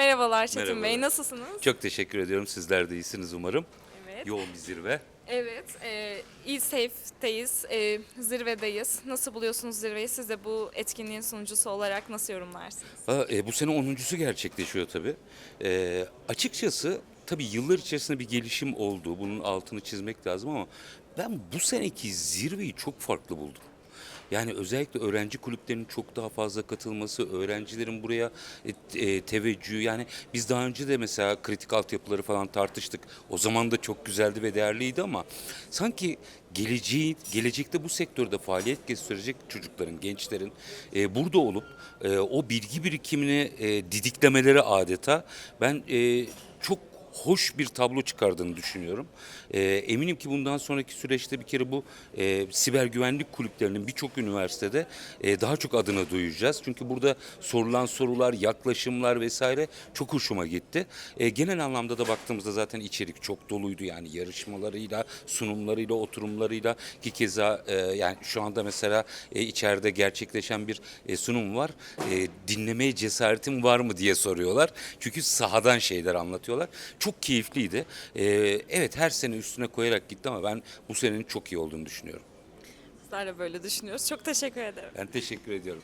Merhabalar Çetin Bey, Merhabalar. nasılsınız? Çok teşekkür ediyorum. Sizler de iyisiniz umarım. Evet. Yoğun bir zirve. Evet, e, E-Safe'deyiz, e, zirvedeyiz. Nasıl buluyorsunuz zirveyi? Siz de bu etkinliğin sunucusu olarak nasıl yorumlarsınız? Ha, e, bu sene 10.sü gerçekleşiyor tabii. E, açıkçası tabii yıllar içerisinde bir gelişim oldu. Bunun altını çizmek lazım ama ben bu seneki zirveyi çok farklı buldum. Yani özellikle öğrenci kulüplerinin çok daha fazla katılması, öğrencilerin buraya e, e, teveccühü. Yani biz daha önce de mesela kritik altyapıları falan tartıştık. O zaman da çok güzeldi ve değerliydi ama sanki geleceği, gelecekte bu sektörde faaliyet gösterecek çocukların, gençlerin e, burada olup e, o bilgi birikimini e, didiklemeleri adeta ben e, çok hoş bir tablo çıkardığını düşünüyorum. Ee, eminim ki bundan sonraki süreçte bir kere bu e, siber güvenlik kulüplerinin birçok üniversitede e, daha çok adını duyacağız. Çünkü burada sorulan sorular, yaklaşımlar vesaire çok hoşuma gitti. E, genel anlamda da baktığımızda zaten içerik çok doluydu. Yani yarışmalarıyla, sunumlarıyla, oturumlarıyla ki keza e, yani şu anda mesela e, içeride gerçekleşen bir e, sunum var. E, dinlemeye cesaretin var mı diye soruyorlar. Çünkü sahadan şeyler anlatıyorlar. Çok keyifliydi. E, evet her sene üstüne koyarak gitti ama ben bu senenin çok iyi olduğunu düşünüyorum. Bizler de böyle düşünüyoruz. Çok teşekkür ederim. Ben teşekkür ediyorum.